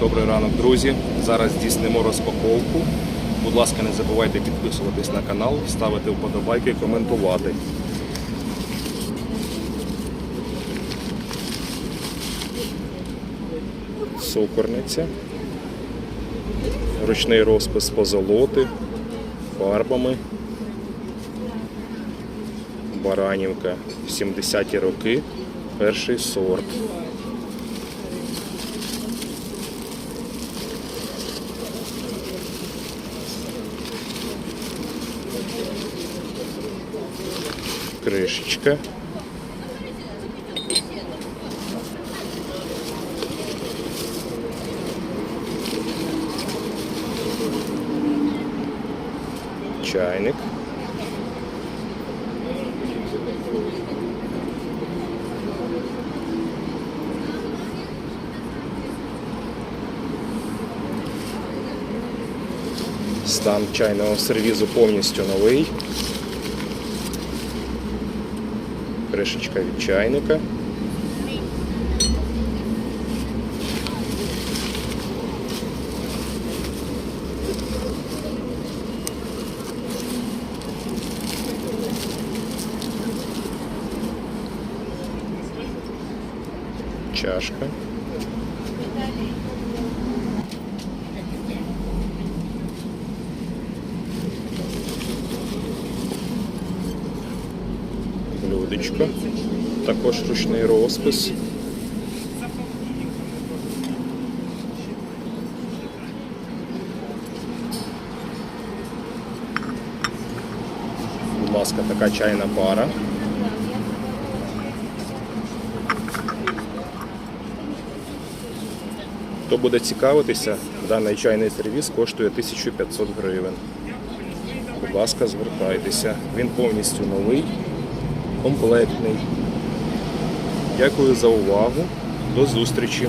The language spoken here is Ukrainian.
Добрий ранок, друзі. Зараз здійснимо розпаковку. Будь ласка, не забувайте підписуватись на канал, ставити вподобайки, коментувати. Сокорниця. Ручний розпис позолоти, фарбами. Баранівка, 70-ті роки, перший сорт. Кришечка. Чайник. Стан чайного сервізу повністю новий. Кришечка від чайника. Чашка. Блюдечко. Також ручний розпис. Будь ласка, така чайна пара. Хто буде цікавитися, даний чайний сервіс коштує 1500 гривень. Будь ласка, звертайтеся. Він повністю новий комплектний. Дякую за увагу. До зустрічі!